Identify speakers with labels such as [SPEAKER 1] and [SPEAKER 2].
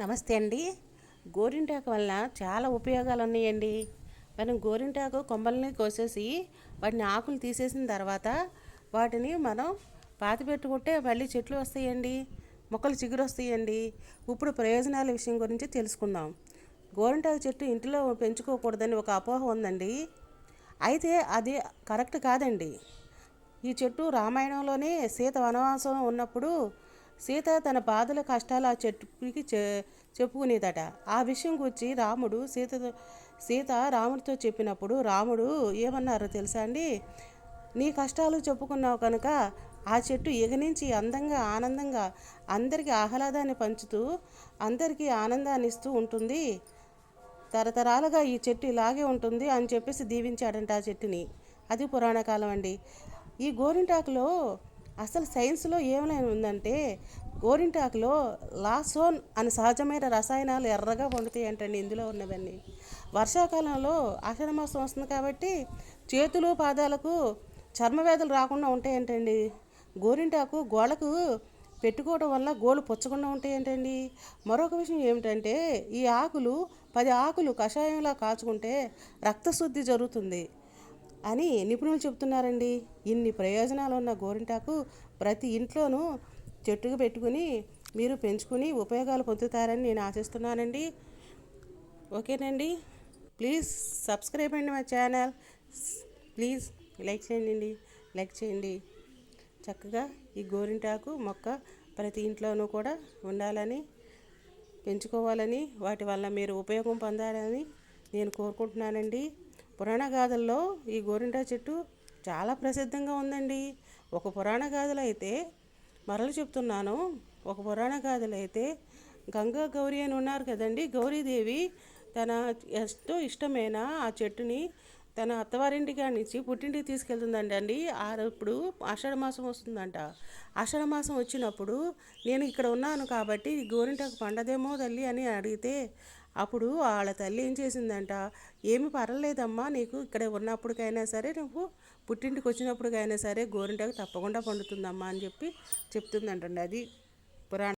[SPEAKER 1] నమస్తే అండి. గోరింటాకు వల్ల చాలా ఉపయోగాలు ఉన్నాయండి మనం గోరింటాకు కొమ్మల్ని కోసేసి వాటిని ఆకులు తీసేసిన తర్వాత వాటిని మనం పాతి పెట్టుకుంటే మళ్ళీ చెట్లు వస్తాయండి. మొక్కలు చిగురు వస్తాయండి ఇప్పుడు ప్రయోజనాల విషయం గురించి తెలుసుకుందాం. గోరింటాకు చెట్టు ఇంటిలో పెంచుకోకూడదని ఒక అపోహ ఉందండి. అయితే అది కరెక్ట్ కాదండి. ఈ చెట్టు రామాయణంలోనే సీత వనవాసం ఉన్నప్పుడు సీత తన బాధల కష్టాలు ఆ చెట్టుకి చె చెప్పుకునేదట. ఆ విషయం గురించి రాముడు సీతతో సీత రాముడితో చెప్పినప్పుడు రాముడు ఏమన్నారో తెలుసా అండి? నీ కష్టాలు చెప్పుకున్నావు కనుక ఆ చెట్టు ఎగనించి అందంగా ఆనందంగా అందరికీ ఆహ్లాదాన్ని పంచుతూ అందరికీ ఆనందాన్ని ఇస్తూ ఉంటుంది. తరతరాలుగా ఈ చెట్టు ఇలాగే ఉంటుంది అని చెప్పేసి దీవించాడంట ఆ చెట్టుని. అది పురాణకాలం అండి. ఈ గోరింటాకులో అసలు సైన్స్లో ఏమైనా ఉందంటే గోరింటాకులో లాసోన్ అని సహజమైన రసాయనాలు ఎర్రగా పండుతాయి ఏంటండి ఇందులో ఉన్నవన్నీ. వర్షాకాలంలో ఆషాఢ మాసం వస్తుంది కాబట్టి చేతులు పాదాలకు చర్మవ్యాధులు రాకుండా ఉంటాయంటండి గోరింటాకు గోళ్ళకు పెట్టుకోవడం వల్ల గోలు పుచ్చకుండా ఉంటాయంటండి మరొక విషయం ఏమిటంటే ఈ ఆకులు పది ఆకులు కషాయంలా కాచుకుంటే రక్తశుద్ధి జరుగుతుంది. అని నిపుణులు చెబుతున్నారండి? ఇన్ని ప్రయోజనాలు ఉన్న గోరింటాకు ప్రతి ఇంట్లోనూ చెట్టుకు పెట్టుకుని మీరు పెంచుకుని ఉపయోగాలు పొందుతారని నేను ఆశిస్తున్నానండి. ఓకేనండి? ప్లీజ్ సబ్స్క్రైబ్ అండి మా ఛానల్. ప్లీజ్ లైక్ చేయండి లైక్ చేయండి. చక్కగా ఈ గోరింటాకు మొక్క ప్రతి ఇంట్లోనూ కూడా ఉండాలని పెంచుకోవాలని వాటి వల్ల మీరు ఉపయోగం పొందాలని నేను కోరుకుంటున్నానండి. పురాణ గాథల్లో ఈ గోరింటా చెట్టు చాలా ప్రసిద్ధంగా ఉందండి. ఒక పురాణ గాథలో అయితే మరలు చెప్తున్నాను. ఒక పురాణ గాథలో అయితే గంగా గౌరీ అని ఉన్నారు కదండి. గౌరీదేవి తన ఎంతో ఇష్టమైన ఆ చెట్టుని తన అత్తవారింటికి నుంచి పుట్టింటికి తీసుకెళ్తుందండి అండి ఇప్పుడు ఆషాఢ మాసం వస్తుందంట. ఆషాఢ మాసం వచ్చినప్పుడు నేను ఇక్కడ ఉన్నాను కాబట్టి గోరింటకు గోరింటాకు పండదేమో తల్లి అని అడిగితే అప్పుడు వాళ్ళ తల్లి ఏం చేసిందంట ఏమి పర్వాలేదమ్మా నీకు ఇక్కడ ఉన్నప్పటికైనా సరే నువ్వు పుట్టింటికి వచ్చినప్పటికైనా సరే గోరింటాకు తప్పకుండా పండుతుందమ్మా అని చెప్పి చెప్తుందంటండి. అది పురాణ